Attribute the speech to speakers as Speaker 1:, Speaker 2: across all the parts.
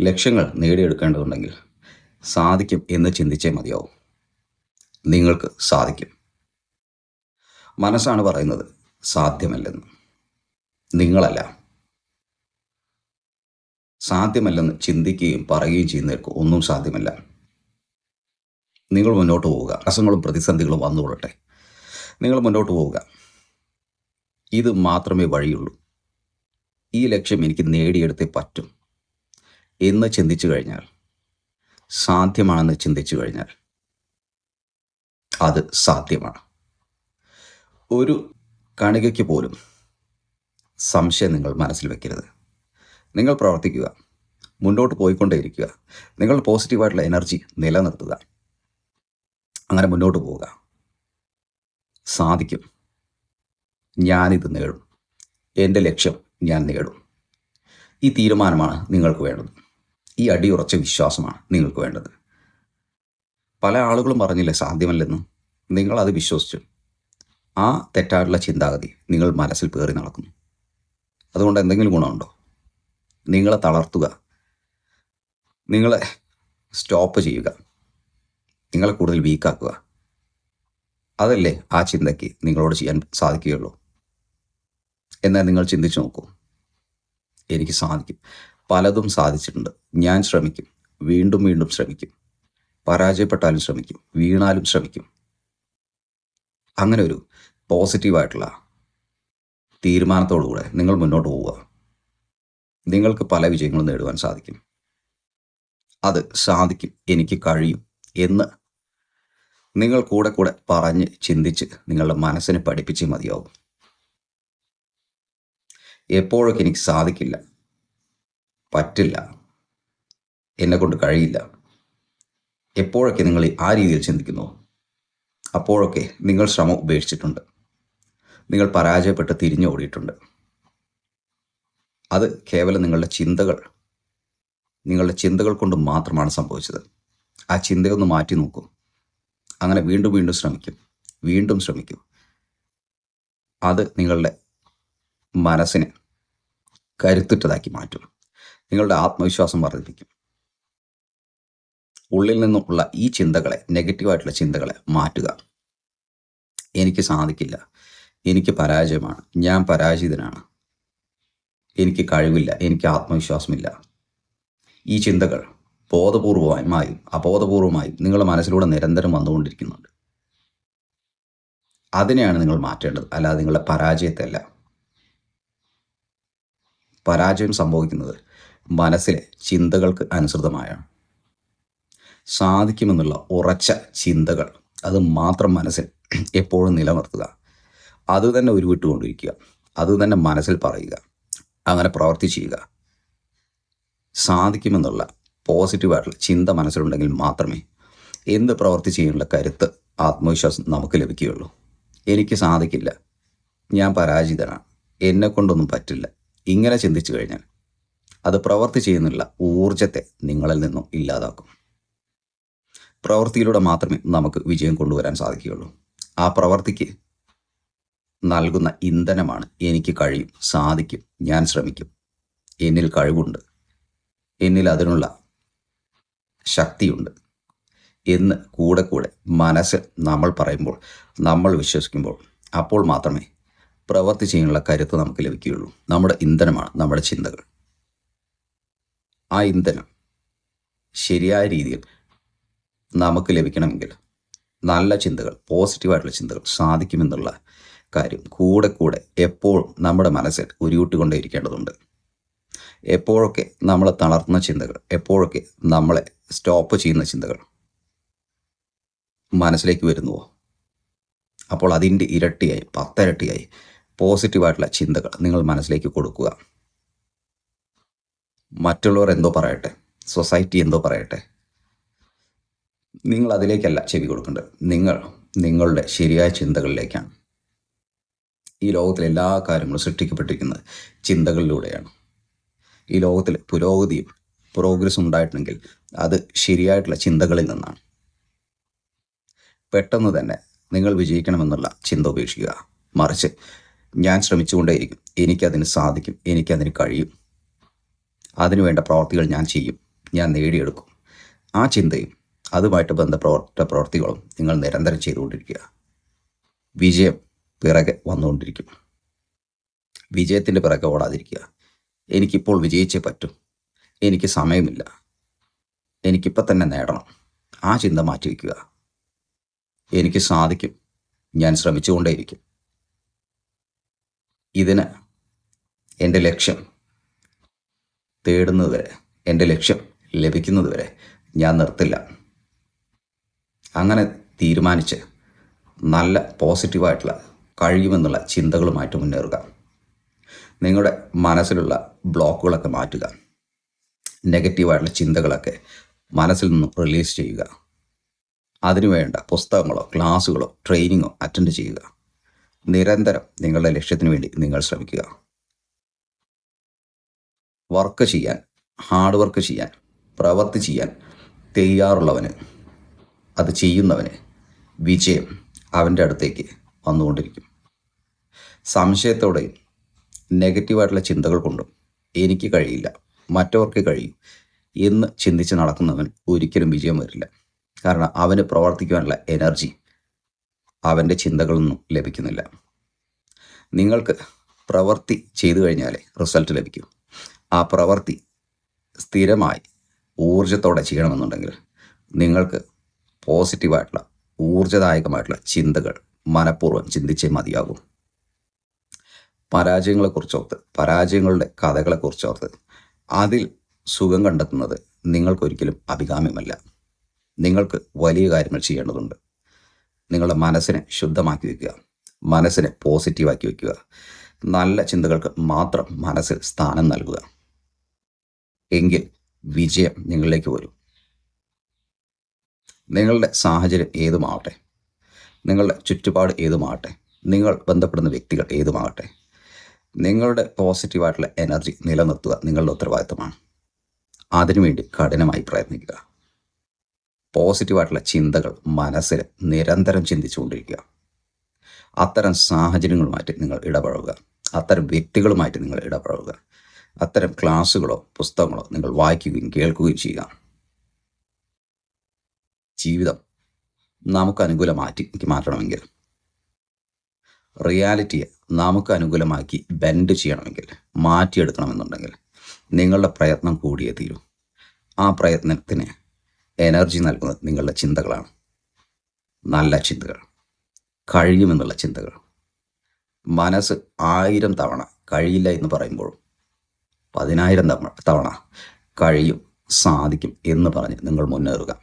Speaker 1: ലക്ഷ്യങ്ങൾ നേടിയെടുക്കേണ്ടതുണ്ടെങ്കിൽ സാധിക്കും എന്ന് ചിന്തിച്ചേ മതിയാവും. നിങ്ങൾക്ക് സാധിക്കും. മനസ്സാണ് പറയുന്നത് സാധ്യമല്ലെന്ന്. നിങ്ങളല്ല. സാധ്യമല്ലെന്ന് ചിന്തിക്കുകയും പറയുകയും ചെയ്യുന്നവർക്ക് ഒന്നും സാധ്യമല്ല. നിങ്ങൾ മുന്നോട്ട് പോവുക. അസങ്ങളും പ്രതിസന്ധികളും വന്നുകൊള്ളട്ടെ. നിങ്ങൾ മുന്നോട്ട് പോവുക. ഇത് മാത്രമേ വഴിയുള്ളൂ. ഈ ലക്ഷ്യം എനിക്ക് നേടിയെടുത്തേ പറ്റും. എന്ന് ചിന്തിച്ചു കഴിഞ്ഞാൽ സാധ്യമാണെന്ന് ചിന്തിച്ചു കഴിഞ്ഞാൽ അത് സാധ്യമാണ്. ഒരു കണികയ്ക്ക് പോലും സംശയം നിങ്ങൾ മനസ്സിൽ വെക്കരുത്. നിങ്ങൾ പ്രവർത്തിക്കുക മുന്നോട്ട് പോയിക്കൊണ്ടേയിരിക്കുക. നിങ്ങൾ പോസിറ്റീവായിട്ടുള്ള എനർജി നിലനിർത്തുക. അങ്ങനെ മുന്നോട്ട് പോവുക. സാധിക്കും. ഞാനിത് നേടും. എന്റെ ലക്ഷ്യം ഞാൻ നേടും. ഈ തീരുമാനമാണ് നിങ്ങൾക്ക് വേണ്ടത്. ഈ അടിയുറച്ച വിശ്വാസമാണ് നിങ്ങൾക്ക് വേണ്ടത്. പല ആളുകളും പറഞ്ഞില്ലേ സാധ്യമല്ലെന്ന്. നിങ്ങളത് വിശ്വസിച്ചു. ആ തെറ്റായിട്ടുള്ള ചിന്താഗതി നിങ്ങൾ മനസ്സിൽ പേറി നടക്കുന്നു. അതുകൊണ്ട് എന്തെങ്കിലും ഗുണമുണ്ടോ? നിങ്ങളെ തളർത്തുക. നിങ്ങളെ സ്റ്റോപ്പ് ചെയ്യുക. നിങ്ങളെ കൂടുതൽ വീക്കാക്കുക അതല്ലേ ആ ചിന്തയ്ക്ക് നിങ്ങളോട് ചെയ്യാൻ സാധിക്കുകയുള്ളൂ. എന്നാൽ നിങ്ങൾ ചിന്തിച്ചു നോക്കൂ. എനിക്ക് സാധിക്കും. പലതും സാധിച്ചിട്ടുണ്ട്. ഞാൻ ശ്രമിക്കും. വീണ്ടും വീണ്ടും ശ്രമിക്കും. പരാജയപ്പെട്ടാലും ശ്രമിക്കും. വീണാലും ശ്രമിക്കും. അങ്ങനെ ഒരു പോസിറ്റീവായിട്ടുള്ള തീരുമാനത്തോടുകൂടെ നിങ്ങൾ മുന്നോട്ട് പോവുക. നിങ്ങൾക്ക് പല വിജയങ്ങളും നേടുവാൻ സാധിക്കും. അത് സാധിക്കും. എനിക്ക് കഴിയും എന്ന് നിങ്ങൾ കൂടെ കൂടെ പറഞ്ഞ് ചിന്തിച്ച് നിങ്ങളുടെ മനസ്സിനെ പഠിപ്പിച്ച് മതിയാവും. എപ്പോഴൊക്കെ എനിക്ക് സാധിക്കില്ല. പറ്റില്ല. എന്നെ കൊണ്ട് കഴിയില്ല. എപ്പോഴൊക്കെ നിങ്ങൾ ആ രീതിയിൽ ചിന്തിക്കുന്നു? അപ്പോഴൊക്കെ നിങ്ങൾ ശ്രമം ഉപേക്ഷിച്ചിട്ടുണ്ട്. നിങ്ങൾ പരാജയപ്പെട്ട് തിരിഞ്ഞോടിയിട്ടുണ്ട് അത് കേവലം നിങ്ങളുടെ ചിന്തകൾ നിങ്ങളുടെ ചിന്തകൾ കൊണ്ട് മാത്രമാണ് സംഭവിച്ചത്. ആ ചിന്തയൊന്ന് മാറ്റി നോക്കൂ. അങ്ങനെ വീണ്ടും വീണ്ടും ശ്രമിക്കും. വീണ്ടും ശ്രമിക്കും. അത് നിങ്ങളുടെ മനസ്സിനെ കരുത്തുറ്റതാക്കി മാറ്റും. നിങ്ങളുടെ ആത്മവിശ്വാസം വർദ്ധിപ്പിക്കും. ഉള്ളിൽ നിന്നുള്ള ഈ ചിന്തകളെ നെഗറ്റീവായിട്ടുള്ള ചിന്തകളെ മാറ്റുക. എനിക്ക് സാധിക്കില്ല. എനിക്ക് പരാജയമാണ്. ഞാൻ പരാജിതനാണ്. എനിക്ക് കഴിവില്ല. എനിക്ക് ആത്മവിശ്വാസമില്ല. ഈ ചിന്തകൾ ബോധപൂർവമായും അബോധപൂർവമായും നിങ്ങളുടെ മനസ്സിലൂടെ നിരന്തരം വന്നുകൊണ്ടിരിക്കുന്നുണ്ട്. അതിനെയാണ് നിങ്ങൾ മാറ്റേണ്ടത്. അല്ലാതെ നിങ്ങളുടെ പരാജയത്തെ അല്ല. പരാജയം സംഭവിക്കുന്നത് മനസ്സിലെ ചിന്തകൾക്ക് അനുസൃതമായാണ് സാധിക്കുമെന്നുള്ള ഉറച്ച ചിന്തകൾ. അത് മാത്രം മനസ്സിൽ എപ്പോഴും നിലനിർത്തുക. അത് തന്നെ ഉരുവിട്ടുകൊണ്ടിരിക്കുക. അത് തന്നെ മനസ്സിൽ പറയുക. അങ്ങനെ പ്രവർത്തി ചെയ്യുക. സാധിക്കുമെന്നുള്ള പോസിറ്റീവായിട്ടുള്ള ചിന്ത മനസ്സിലുണ്ടെങ്കിൽ മാത്രമേ എന്ത് പ്രവർത്തി ചെയ്യാനുള്ള കരുത്ത് ആത്മവിശ്വാസം നമുക്ക് ലഭിക്കുകയുള്ളൂ. എനിക്ക് സാധിക്കില്ല. ഞാൻ പരാജിതനാണ്. എന്നെ കൊണ്ടൊന്നും പറ്റില്ല. ഇങ്ങനെ ചിന്തിച്ചു കഴിഞ്ഞാൽ അത് പ്രവർത്തി ചെയ്യുന്നില്ല. ഊർജത്തെ നിങ്ങളിൽ നിന്നും ഇല്ലാതാക്കും. പ്രവൃത്തിയിലൂടെ മാത്രമേ നമുക്ക് വിജയം കൊണ്ടുവരാൻ സാധിക്കുകയുള്ളൂ. ആ പ്രവൃത്തിക്ക് നൽകുന്ന ഇന്ധനമാണ് എനിക്ക് കഴിയും സാധിക്കും ഞാൻ ശ്രമിക്കും. എന്നിൽ കഴിവുണ്ട്. എന്നിൽ അതിനുള്ള ശക്തിയുണ്ട്. എന്ന് കൂടെ കൂടെ മനസ്സ് നമ്മൾ പറയുമ്പോൾ നമ്മൾ വിശ്വസിക്കുമ്പോൾ അപ്പോൾ മാത്രമേ പ്രവർത്തി ചെയ്യാനുള്ള കരുത്ത് നമുക്ക് ലഭിക്കുകയുള്ളൂ. നമ്മുടെ ഇന്ധനമാണ് നമ്മുടെ ചിന്തകൾ. ആ ഇന്ധനം ശരിയായ രീതിയിൽ നമുക്ക് ലഭിക്കണമെങ്കിൽ നല്ല ചിന്തകൾ പോസിറ്റീവായിട്ടുള്ള ചിന്തകൾ സാധിക്കുമെന്നുള്ള കാര്യം കൂടെ കൂടെ എപ്പോഴും നമ്മുടെ മനസ്സിൽ ഉരുവിട്ടുകൊണ്ടേയിരിക്കേണ്ടതുണ്ട്. എപ്പോഴൊക്കെ നമ്മളെ തളർത്തുന്ന ചിന്തകൾ എപ്പോഴൊക്കെ നമ്മളെ സ്റ്റോപ്പ് ചെയ്യുന്ന ചിന്തകൾ മനസ്സിലേക്ക് വരുന്നുവോ? അപ്പോൾ അതിന്റെ ഇരട്ടിയായി പത്തിരട്ടിയായി പോസിറ്റീവായിട്ടുള്ള ചിന്തകൾ നിങ്ങൾ മനസ്സിലേക്ക് കൊടുക്കുക. മറ്റുള്ളവർ എന്തോ പറയട്ടെ? സൊസൈറ്റി എന്തോ പറയട്ടെ? നിങ്ങൾ അതിലേക്കല്ല ചെവി കൊടുക്കേണ്ടത്. നിങ്ങൾ നിങ്ങളുടെ ശരിയായ ചിന്തകളിലേക്കാണ്. ഈ ലോകത്തിലെ എല്ലാ കാര്യങ്ങളും സൃഷ്ടിക്കപ്പെട്ടിരിക്കുന്നത് ചിന്തകളിലൂടെയാണ്. ഈ ലോകത്തിൽ പുരോഗതിയും പ്രോഗ്രസ് ഉണ്ടായിട്ടുണ്ടെങ്കിൽ അത് ശരിയായിട്ടുള്ള ചിന്തകളിൽ നിന്നാണ്. പെട്ടെന്ന് തന്നെ നിങ്ങൾ വിജയിക്കണമെന്നുള്ള ചിന്ത ഉപേക്ഷിക്കുക. മറിച്ച് ഞാൻ ശ്രമിച്ചുകൊണ്ടേയിരിക്കും. എനിക്കതിന് സാധിക്കും. എനിക്കതിന് കഴിയും. അതിനുവേണ്ട പ്രവർത്തികൾ ഞാൻ ചെയ്യും. ഞാൻ നേടിയെടുക്കും. ആ ചിന്തയും അതുമായിട്ട് ബന്ധപ്പെട്ട പ്രവർത്തികളും നിങ്ങൾ നിരന്തരം ചെയ്തുകൊണ്ടിരിക്കുക. വിജയം പിറകെ വന്നുകൊണ്ടിരിക്കും. വിജയത്തിന്റെ പിറകെ ഓടാതിരിക്കുക. എനിക്കിപ്പോൾ വിജയിച്ചേ പറ്റും. എനിക്ക് സമയമില്ല. എനിക്കിപ്പോൾ തന്നെ നേടണം. ആ ചിന്ത മാറ്റി മാറ്റിവെക്കുക എനിക്ക് സാധിക്കും. ഞാൻ ശ്രമിച്ചുകൊണ്ടേയിരിക്കും. ഇതിന് എന്റെ ലക്ഷ്യം തേടുന്നത് വരെ എന്റെ ലക്ഷ്യം ലഭിക്കുന്നത് വരെ ഞാൻ നിർത്തില്ല. അങ്ങനെ തീരുമാനിച്ച് നല്ല പോസിറ്റീവായിട്ടുള്ള കഴിയുമെന്നുള്ള ചിന്തകളുമായിട്ട് മുന്നേറുക. നിങ്ങളുടെ മനസ്സിലുള്ള ബ്ലോക്കുകളൊക്കെ മാറ്റുക. നെഗറ്റീവായിട്ടുള്ള ചിന്തകളൊക്കെ മനസ്സിൽ നിന്ന് റിലീസ് ചെയ്യുക. അതിനുവേണ്ട പുസ്തകങ്ങളോ ക്ലാസ്സുകളോ ട്രെയിനിങ്ങോ അറ്റൻഡ് ചെയ്യുക. നിരന്തരം നിങ്ങളുടെ ലക്ഷ്യത്തിന് വേണ്ടി നിങ്ങൾ ശ്രമിക്കുക. വർക്ക് ചെയ്യാൻ ഹാർഡ് വർക്ക് ചെയ്യാൻ പ്രവൃത്തി ചെയ്യാൻ തയ്യാറുള്ളവന് അത് ചെയ്യുന്നവന് വിജയം അവന്റെ അടുത്തേക്ക് വന്നുകൊണ്ടിരിക്കും. സംശയത്തോടെയും നെഗറ്റീവായിട്ടുള്ള ചിന്തകൾ കൊണ്ടും എനിക്ക് കഴിയില്ല മറ്റവർക്ക് കഴിയും എന്ന് ചിന്തിച്ച് നടക്കുന്നവൻ ഒരിക്കലും വിജയം വരില്ല. കാരണം അവന് പ്രവർത്തിക്കുവാനുള്ള എനർജി അവന്റെ ചിന്തകളിൽ നിന്നും ലഭിക്കുന്നില്ല. നിങ്ങൾക്ക് പ്രവൃത്തി ചെയ്തു കഴിഞ്ഞാലേ റിസൾട്ട് ലഭിക്കും. ആ പ്രവൃത്തി സ്ഥിരമായി ഊർജത്തോടെ ചെയ്യണമെന്നുണ്ടെങ്കിൽ നിങ്ങൾക്ക് പോസിറ്റീവായിട്ടുള്ള ഊർജദായകമായിട്ടുള്ള ചിന്തകൾ മനഃപൂർവം ചിന്തിച്ചേ മതിയാകും. പരാജയങ്ങളെക്കുറിച്ചോർത്ത് പരാജയങ്ങളുടെ കഥകളെക്കുറിച്ചോർത്ത് അതിൽ സുഖം കണ്ടെത്തുന്നത് നിങ്ങൾക്കൊരിക്കലും അഭികാമ്യമല്ല. നിങ്ങൾക്ക് വലിയ കാര്യങ്ങൾ ചെയ്യേണ്ടതുണ്ട്. നിങ്ങളുടെ മനസ്സിനെ ശുദ്ധമാക്കി വയ്ക്കുക മനസ്സിനെ പോസിറ്റീവാക്കി വയ്ക്കുക. നല്ല ചിന്തകൾക്ക് മാത്രം മനസ്സിൽ സ്ഥാനം നൽകുക. എങ്കിൽ വിജയം നിങ്ങളിലേക്ക് വരും. നിങ്ങളുടെ സാഹചര്യം ഏതുമാവട്ടെ? നിങ്ങളുടെ ചുറ്റുപാട് ഏതുമാവട്ടെ? നിങ്ങൾ ബന്ധപ്പെടുന്ന വ്യക്തികൾ ഏതുമാവട്ടെ? നിങ്ങളുടെ പോസിറ്റീവായിട്ടുള്ള എനർജി നിലനിർത്തുക നിങ്ങളുടെ ഉത്തരവാദിത്തമാണ്. അതിനുവേണ്ടി കഠിനമായി പ്രയത്നിക്കുക. പോസിറ്റീവായിട്ടുള്ള ചിന്തകൾ മനസ്സിൽ നിരന്തരം ചിന്തിച്ചുകൊണ്ടിരിക്കുക. അത്തരം സാഹചര്യങ്ങളുമായിട്ട് നിങ്ങൾ ഇടപഴകുക. അത്തരം വ്യക്തികളുമായിട്ട് നിങ്ങൾ ഇടപഴകുക. അത്തരം ക്ലാസ്സുകളോ പുസ്തകങ്ങളോ നിങ്ങൾ വായിക്കുകയും കേൾക്കുകയും ചെയ്യുക. ജീവിതം നമുക്ക് അനുകൂലമാറ്റി മാറ്റണമെങ്കിൽ റിയാലിറ്റിയെ നമുക്ക് അനുകൂലമാക്കി ബെൻഡ് ചെയ്യണമെങ്കിൽ മാറ്റിയെടുക്കണമെന്നുണ്ടെങ്കിൽ നിങ്ങളുടെ പ്രയത്നം കൂടിയേ തീരൂ. ആ പ്രയത്നത്തിന് എനർജി നൽകുന്നത് നിങ്ങളുടെ ചിന്തകളാണ്. നല്ല ചിന്തകൾ കഴിയുമെന്നുള്ള ചിന്തകൾ. മനസ്സ് ആയിരം തവണ കഴിയില്ല എന്ന് പറയുമ്പോഴും പതിനായിരം തവണ കഴിയും സാധിക്കും എന്ന് പറഞ്ഞ് നിങ്ങൾ മുന്നേറുക.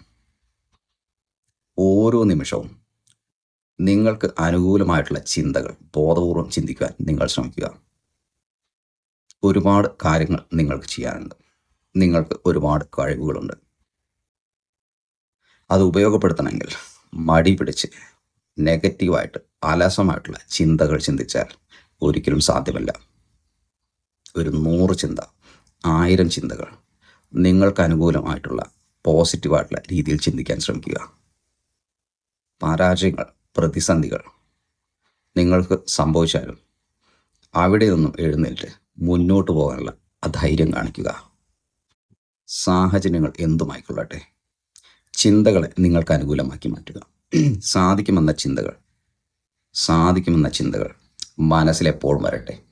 Speaker 1: ഓരോ നിമിഷവും നിങ്ങൾക്ക് അനുകൂലമായിട്ടുള്ള ചിന്തകൾ ബോധപൂർവം ചിന്തിക്കുവാൻ നിങ്ങൾ ശ്രമിക്കുക. ഒരുപാട് കാര്യങ്ങൾ നിങ്ങൾക്ക് ചെയ്യാനുണ്ട്. നിങ്ങൾക്ക് ഒരുപാട് കഴിവുകളുണ്ട്. അത് ഉപയോഗപ്പെടുത്തണമെങ്കിൽ മടി പിടിച്ച് നെഗറ്റീവായിട്ട് അലസമായിട്ടുള്ള ചിന്തകൾ ചിന്തിച്ചാൽ ഒരിക്കലും സാധ്യമല്ല. ഒരു നൂറ് ചിന്ത ആയിരം ചിന്തകൾ നിങ്ങൾക്ക് അനുകൂലമായിട്ടുള്ള പോസിറ്റീവായിട്ടുള്ള രീതിയിൽ ചിന്തിക്കാൻ ശ്രമിക്കുക. പരാജയങ്ങൾ പ്രതിസന്ധികൾ നിങ്ങൾക്ക് സംഭവിച്ചാലും അവിടെ നിന്നും എഴുന്നേറ്റ് മുന്നോട്ട് പോകാനുള്ള അധൈര്യം കാണിക്കുക. സാഹചര്യങ്ങൾ എന്തുമായിക്കൊള്ളട്ടെ? ചിന്തകളെ നിങ്ങൾക്ക് അനുകൂലമാക്കി മാറ്റുക. സാധിക്കുമെന്ന ചിന്തകൾ സാധിക്കുമെന്ന ചിന്തകൾ മനസ്സിലെപ്പോഴും വരട്ടെ.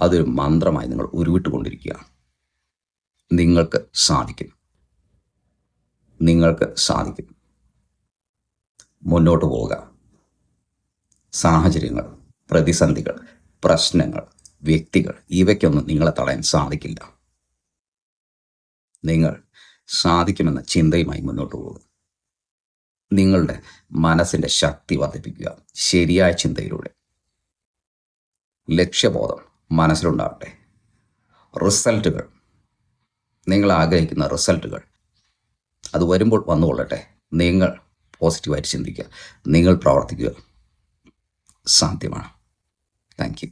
Speaker 1: അതൊരു മന്ത്രമായി നിങ്ങൾ ഉരുവിട്ടുകൊണ്ടിരിക്കുക നിങ്ങൾക്ക് സാധിക്കും. നിങ്ങൾക്ക് സാധിക്കും. മുന്നോട്ട് പോവുക. സാഹചര്യങ്ങൾ പ്രതിസന്ധികൾ പ്രശ്നങ്ങൾ വ്യക്തികൾ ഇവയ്ക്കൊന്നും നിങ്ങളെ തടയാൻ സാധിക്കില്ല. നിങ്ങൾ സാധിക്കുമെന്ന ചിന്തയുമായി മുന്നോട്ട് പോകുക നിങ്ങളുടെ മനസ്സിന്റെ ശക്തി വർദ്ധിപ്പിക്കുക. ശരിയായ ചിന്തയിലൂടെ. ലക്ഷ്യബോധം മനസ്സിലുണ്ടാവട്ടെ. റിസൾട്ടുകൾ. നിങ്ങൾ ആഗ്രഹിക്കുന്ന റിസൾട്ടുകൾ. അത് വരുമ്പോൾ വന്നുകൊള്ളട്ടെ. നിങ്ങൾ പോസിറ്റീവായിട്ട് ചിന്തിക്കുക. നിങ്ങൾ പ്രവർത്തിക്കുക. സാധ്യമാണ്. Thank you.